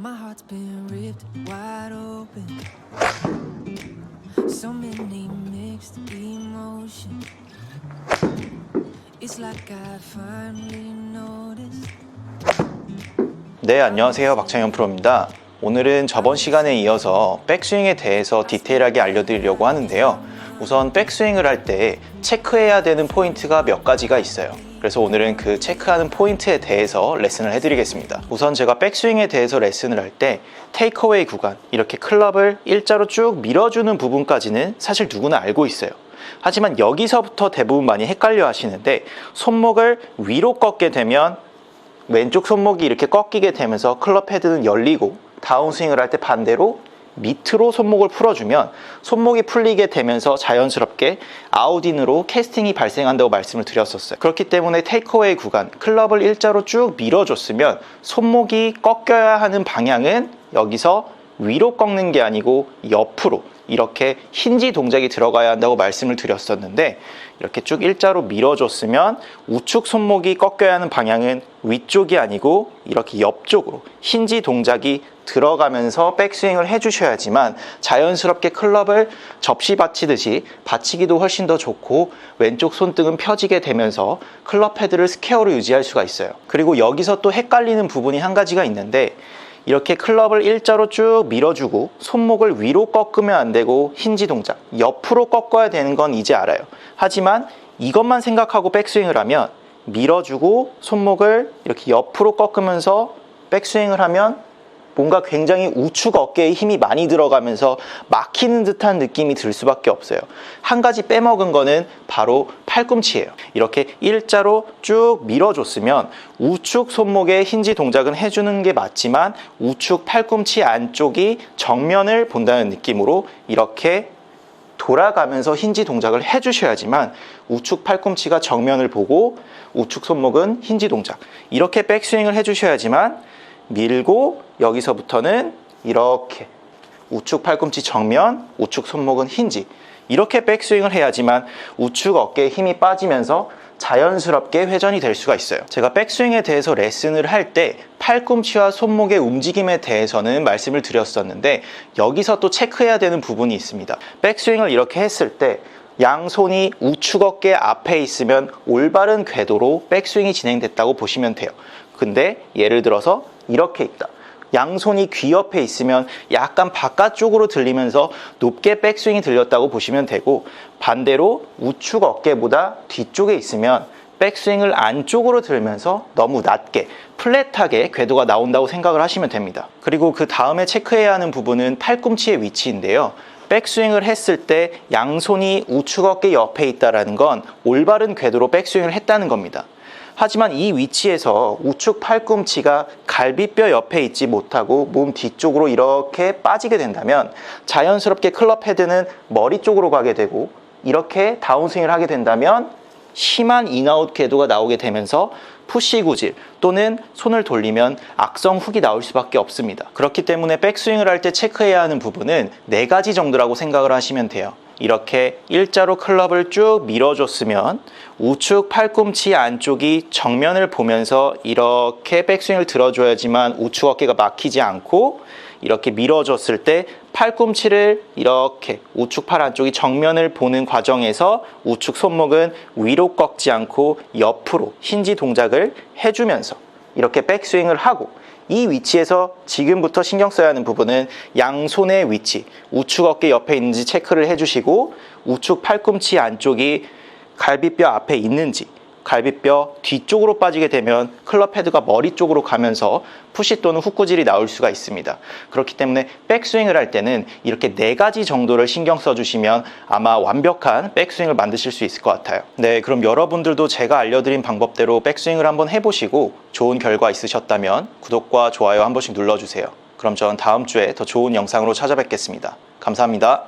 My heart's been ripped wide open. So many mixed emotions. It's like I finally noticed. 네, 안녕하세요. 박창현 프로입니다. 오늘은 저번 시간에 이어서 백스윙에 대해서 디테일하게 알려드리려고 하는데요. 우선 백스윙을 할 때 체크해야 되는 포인트가 몇 가지가 있어요. 그래서 오늘은 그 체크하는 포인트에 대해서 레슨을 해드리겠습니다. 우선 제가 백스윙에 대해서 레슨을 할 때 테이크어웨이 구간, 이렇게 클럽을 일자로 쭉 밀어주는 부분까지는 사실 누구나 알고 있어요. 하지만 여기서부터 대부분 많이 헷갈려 하시는데 손목을 위로 꺾게 되면 왼쪽 손목이 이렇게 꺾이게 되면서 클럽 헤드는 열리고 다운스윙을 할 때 반대로 밑으로 손목을 풀어주면 손목이 풀리게 되면서 자연스럽게 아웃인으로 캐스팅이 발생한다고 말씀을 드렸었어요. 그렇기 때문에 테이크어웨이 구간, 클럽을 일자로 쭉 밀어줬으면 손목이 꺾여야 하는 방향은 여기서 위로 꺾는 게 아니고 옆으로 이렇게 힌지 동작이 들어가야 한다고 말씀을 드렸었는데 이렇게 쭉 일자로 밀어줬으면 우측 손목이 꺾여야 하는 방향은 위쪽이 아니고 이렇게 옆쪽으로 힌지 동작이 들어가면서 백스윙을 해주셔야지만 자연스럽게 클럽을 접시 받치듯이 받치기도 훨씬 더 좋고 왼쪽 손등은 펴지게 되면서 클럽 헤드를 스퀘어로 유지할 수가 있어요. 그리고 여기서 또 헷갈리는 부분이 한 가지가 있는데 이렇게 클럽을 일자로 쭉 밀어주고 손목을 위로 꺾으면 안 되고 힌지 동작 옆으로 꺾어야 되는 건 이제 알아요. 하지만 이것만 생각하고 백스윙을 하면 밀어주고 손목을 이렇게 옆으로 꺾으면서 백스윙을 하면 뭔가 굉장히 우측 어깨에 힘이 많이 들어가면서 막히는 듯한 느낌이 들 수밖에 없어요. 한 가지 빼먹은 거는 바로 팔꿈치예요. 이렇게 일자로 쭉 밀어줬으면 우측 손목에 힌지 동작은 해주는 게 맞지만 우측 팔꿈치 안쪽이 정면을 본다는 느낌으로 이렇게 돌아가면서 힌지 동작을 해주셔야지만 우측 팔꿈치가 정면을 보고 우측 손목은 힌지 동작 이렇게 백스윙을 해주셔야지만 밀고 여기서부터는 이렇게 우측 팔꿈치 정면 우측 손목은 힌지 이렇게 백스윙을 해야지만 우측 어깨에 힘이 빠지면서 자연스럽게 회전이 될 수가 있어요. 제가 백스윙에 대해서 레슨을 할 때 팔꿈치와 손목의 움직임에 대해서는 말씀을 드렸었는데 여기서 또 체크해야 되는 부분이 있습니다. 백스윙을 이렇게 했을 때 양손이 우측 어깨 앞에 있으면 올바른 궤도로 백스윙이 진행됐다고 보시면 돼요. 근데 예를 들어서 이렇게 있다. 양손이 귀 옆에 있으면 약간 바깥쪽으로 들리면서 높게 백스윙이 들렸다고 보시면 되고 반대로 우측 어깨보다 뒤쪽에 있으면 백스윙을 안쪽으로 들면서 너무 낮게 플랫하게 궤도가 나온다고 생각을 하시면 됩니다. 그리고 그 다음에 체크해야 하는 부분은 팔꿈치의 위치인데요. 백스윙을 했을 때 양손이 우측 어깨 옆에 있다는 건 올바른 궤도로 백스윙을 했다는 겁니다. 하지만 이 위치에서 우측 팔꿈치가 갈비뼈 옆에 있지 못하고 몸 뒤쪽으로 이렇게 빠지게 된다면 자연스럽게 클럽 헤드는 머리 쪽으로 가게 되고 이렇게 다운스윙을 하게 된다면 심한 인아웃 궤도가 나오게 되면서 푸시 구질 또는 손을 돌리면 악성 훅이 나올 수밖에 없습니다. 그렇기 때문에 백스윙을 할 때 체크해야 하는 부분은 네 가지 정도라고 생각을 하시면 돼요. 이렇게 일자로 클럽을 쭉 밀어줬으면 우측 팔꿈치 안쪽이 정면을 보면서 이렇게 백스윙을 들어줘야지만 우측 어깨가 막히지 않고 이렇게 밀어줬을 때 팔꿈치를 이렇게 우측 팔 안쪽이 정면을 보는 과정에서 우측 손목은 위로 꺾지 않고 옆으로 힌지 동작을 해주면서 이렇게 백스윙을 하고 이 위치에서 지금부터 신경 써야 하는 부분은 양손의 위치, 우측 어깨 옆에 있는지 체크를 해주시고 우측 팔꿈치 안쪽이 갈비뼈 앞에 있는지 갈비뼈 뒤쪽으로 빠지게 되면 클럽 헤드가 머리 쪽으로 가면서 푸시 또는 훅구질이 나올 수가 있습니다. 그렇기 때문에 백스윙을 할 때는 이렇게 네 가지 정도를 신경 써주시면 아마 완벽한 백스윙을 만드실 수 있을 것 같아요. 네, 그럼 여러분들도 제가 알려드린 방법대로 백스윙을 한번 해보시고 좋은 결과 있으셨다면 구독과 좋아요 한 번씩 눌러주세요. 그럼 저는 다음 주에 더 좋은 영상으로 찾아뵙겠습니다. 감사합니다.